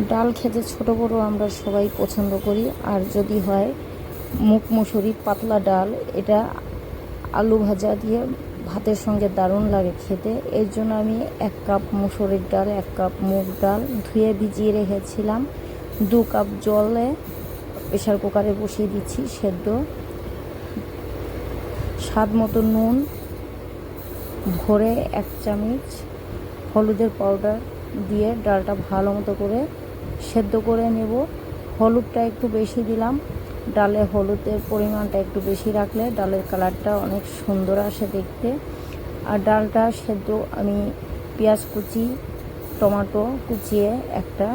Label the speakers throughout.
Speaker 1: ডাল খেতে ছোট বড় আমরা সবাই পছন্দ করি। আর যদি হয় মুগ মুসুরি পাতলা ডাল, এটা আলু ভাজা দিয়ে ভাতের সঙ্গে দারুণ লাগে খেতে। এর জন্য আমি এক কাপ মুসুরির ডাল, এক কাপ মুগ ডাল ধুয়ে ভিজিয়ে রেখেছিলাম। দু কাপ জলে প্রেশার কুকারে বসিয়ে দিচ্ছি সেদ্ধ। স্বাদ মতো নুন ভরে এক চামচ হলুদের পাউডার দিয়ে ডালটা ভালো মতো করে সেদ্ধ করে নেব। হলুদটা একটু বেশি দিলাম। ডালে হলুদের পরিমাণটা একটু বেশি রাখলে ডালের কালারটা অনেক সুন্দর আসে দেখতে। আর ডালটা সেদ্ধ আমি পেঁয়াজ কুচি, টমেটো কুচিয়ে একটা,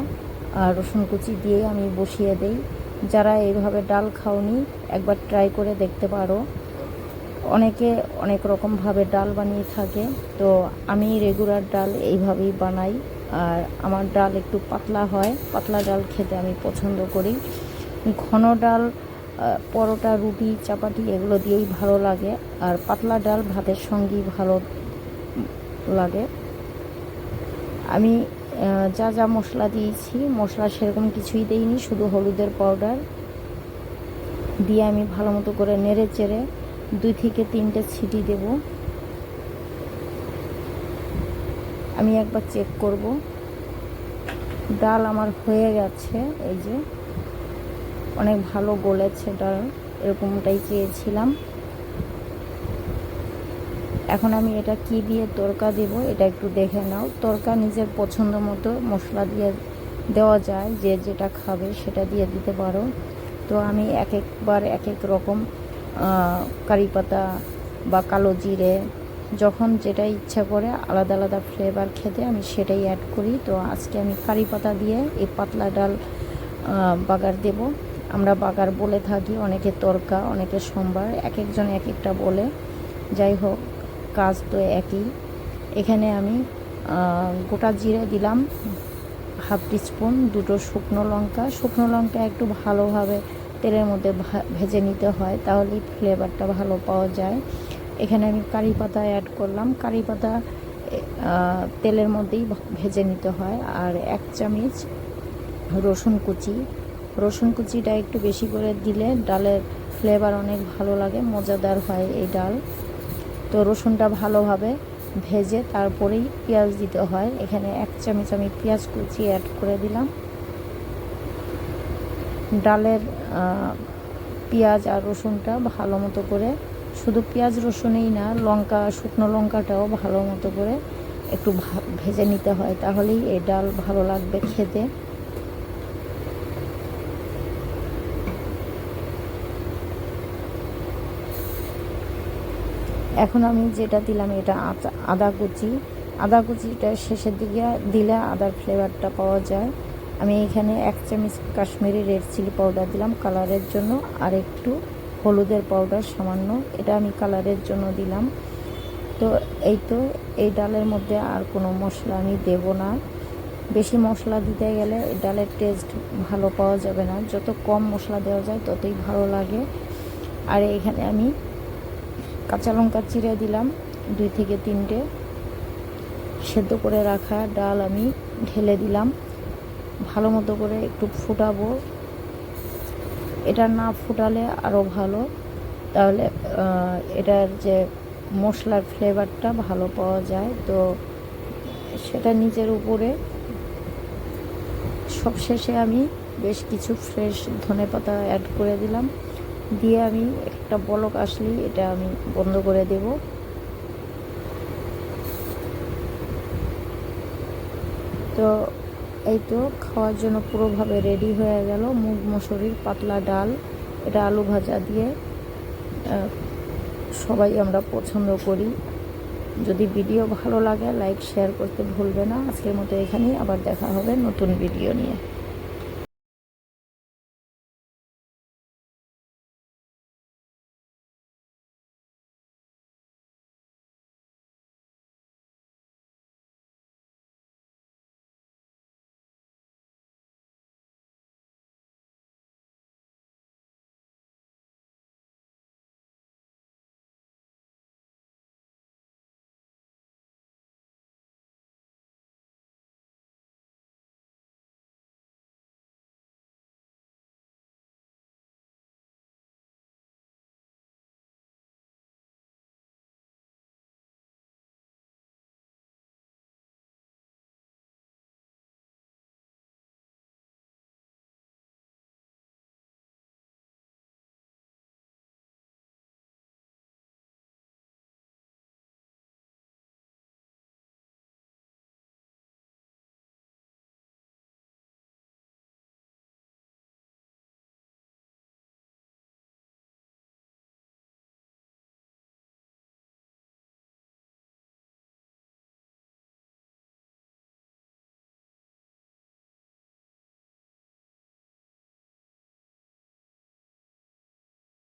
Speaker 1: আর রসুন কুচি দিয়ে আমি বসিয়ে দেই। যারা এইভাবে ডাল খাওনি, একবার ট্রাই করে দেখতে পারো। অনেকে অনেক রকমভাবে ডাল বানিয়ে থাকে। তো আমি রেগুলার ডাল এইভাবেই বানাই। আর আমার ডাল একটু পাতলা হয়। পাতলা ডাল খেতে আমি পছন্দ করি। ঘন ডাল পরোটা, রুটি, চাপাটি এগুলো দিয়েই ভালো লাগে। আর পাতলা ডাল ভাতের সঙ্গেই ভালো লাগে। আমি যা যা মশলা দিয়েছি, মশলা সেরকম কিছুই দেইনি, শুধু হলুদের পাউডার দিয়ে আমি ভালো মতো করে নেড়ে চেড়ে দুই থেকে তিনটে ছিটি দেব। আমি একবার চেক করব। ডাল আমার হয়ে গেছে, এই যে। অনেক ভালো গলেছে ডাল, এরকমটাই চেয়েছিলাম। এখন আমি এটা কি দিয়ে তরকা দেব, এটা একটু দেখে নাও। তরকা নিজের পছন্দ মতো মশলা দিয়ে দেওয়া যায়, যে যেটা খাবে সেটা দিয়ে দিতে পারো। তো আমি এক একবার এক এক রকম কারি পাতা বা কালো জিরে যখন যেটা ইচ্ছা করে আলাদা আলাদা ফ্লেভার খেতে আমি সেটাই অ্যাড করি। তো আজকে আমি কারি পাতা দিয়ে এই পাতলা ডাল বাগার দেব। আমরা বাগার বলে থাকি, অনেকে তরকা, অনেকে সোমবার এক একজন এক একটা বলে। যাই হোক, কাজ তো একই। এখানে আমি গোটা জিরে দিলাম হাফ টিস্পুন দুটো শুকনো লঙ্কা। শুকনো লঙ্কা একটু ভালোভাবে তেলের মধ্যে ভেজে নিতে হয়, তাহলেই ফ্লেভারটা ভালো পাওয়া যায়। এখানে আমি কারি পাতা অ্যাড করলাম। কারি পাতা তেলের মধ্যেই ভেজে নিতে হয়। আর এক চামচ রসুন কুচি। রসুন কুচিটা একটু বেশি করে দিলে ডালের ফ্লেভার অনেক ভালো লাগে, মজাদার হয় এই ডাল। তো রসুনটা ভালোভাবে ভেজে তারপরেই পেঁয়াজ দিতে হয়। এখানে এক চামচ আমি পেঁয়াজ কুচি অ্যাড করে দিলাম। ডালের পেঁয়াজ আর রসুনটা ভালো মতো করে শুধু পেঁয়াজ রসুনেই না, লঙ্কা, শুকনো লঙ্কাটাও ভালো মতো করে একটু ভেজে নিতে হয়, তাহলেই এই ডাল ভালো লাগবে খেতে। এখন আমি যেটা দিলাম, এটা আদা কুচি। আদা কুচিটা শেষের দিকে দিলে আদার ফ্লেভারটা পাওয়া যায়। আমি এখানে এক চামচ কাশ্মীরি রেড চিলি পাউডার দিলাম কালারের জন্য, আর একটু হলুদের পাউডার সামান্য, এটা আমি কালারের জন্য দিলাম। তো এই তো, এই ডালের মধ্যে আর কোনো মশলা আমি দেব না। বেশি মশলা দিতে গেলে ডালের টেস্ট ভালো পাওয়া যাবে না। যত কম মশলা দেওয়া যায়, ততই ভালো লাগে। আর এখানে আমি কাঁচা লঙ্কা চিড়ে দিলাম, দুই থেকে তিনটে। সেদ্ধ করে রাখা ডাল আমি ঢেলে দিলাম। ভালো মতো করে একটু ফুটাবো। এটা না ফুটালে আরও ভালো। তাহলে এটার যে মশলার ফ্লেভারটা ভালো পাওয়া যায়। তো সেটা নিজের উপরে। সবশেষে আমি বেশ কিছু ফ্রেশ ধনেপাতা অ্যাড করে দিলাম। দিয়ে আমি একটা বলক আসলেই এটা আমি বন্ধ করে দেব। তো এই তো খাওয়ার জন্য পুরোভাবে রেডি হয়ে গেল। মুগ মসুরির পাতলা ডাল, এটা আলু ভাজা দিয়ে সবাই আমরা পছন্দ করি। যদি ভিডিও ভালো লাগে লাইক শেয়ার করতে ভুলবে না। আজকের মতো এখানেই আবার দেখা হবে নতুন ভিডিও নিয়ে।